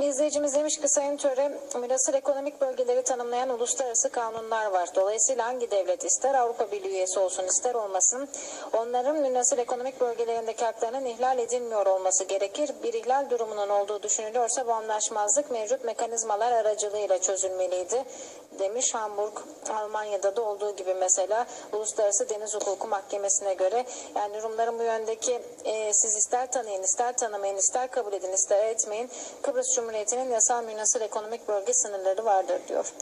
Bir izleyicimiz demiş ki Sayın Töre, münasır ekonomik bölgeleri tanımlayan uluslararası kanunlar var. Dolayısıyla hangi devlet ister Avrupa Birliği üyesi olsun ister olmasın onların münasır ekonomik bölgelerindeki haklarının ihlal edilmiyor olması gerekir. Bir ihlal durumunun olduğu düşünülüyorsa bu anlaşmazlık mevcut mekanizmalar aracılığıyla çözülmeliydi demiş Hamburg Almanya'da da olduğu gibi mesela Uluslararası Deniz Hukuku Mahkemesi'ne göre yani Rumların bu yöndeki e, siz ister tanıyın ister tanımayın ister kabul edin ister etmeyin Kıbrıs Cumhuriyeti'nin yasal münasır ekonomik bölge sınırları vardır diyor.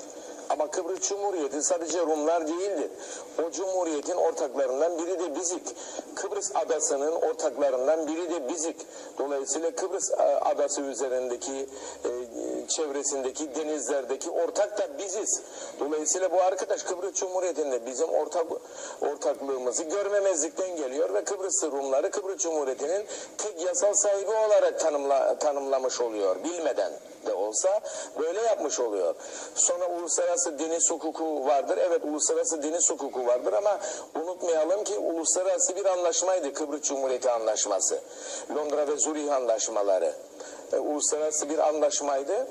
Ama Kıbrıs Cumhuriyeti sadece Rumlar değildir. O cumhuriyetin ortaklarından biri de bizik. Kıbrıs adasının ortaklarından biri de bizik. Dolayısıyla Kıbrıs e, adası üzerindeki e, çevresindeki denizlerdeki ortak da biziz. Dolayısıyla bu arkadaş Kıbrıs Cumhuriyeti'nde bizim ortak ortaklığımızı görmemezlikten geliyor ve Kıbrıs Rumları Kıbrıs Cumhuriyeti'nin tek yasal sahibi olarak tanımla, tanımlamış oluyor. Bilmeden de olsa böyle yapmış oluyor. Sonra uluslararası deniz hukuku vardır. Evet uluslararası deniz hukuku vardır ama unutmayalım ki uluslararası bir anlaşmaydı Kıbrıs Cumhuriyeti Anlaşması. Londra ve Zürih anlaşmaları. E, uluslararası bir anlaşmaydı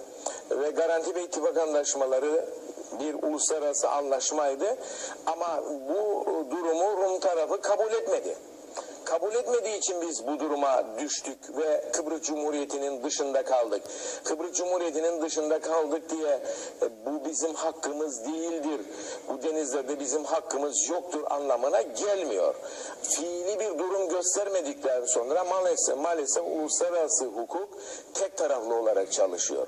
ve garanti ve ittifak anlaşmaları bir uluslararası anlaşmaydı ama bu durumu Rum tarafı kabul etmedi kabul etmediği için biz bu duruma düştük ve Kıbrıs Cumhuriyeti'nin dışında kaldık. Kıbrıs Cumhuriyeti'nin dışında kaldık diye e, bu bizim hakkımız değildir. Bu denizlerde bizim hakkımız yoktur anlamına gelmiyor. Fiili bir durum göstermedikten sonra maalesef maalesef uluslararası hukuk tek taraflı olarak çalışıyor.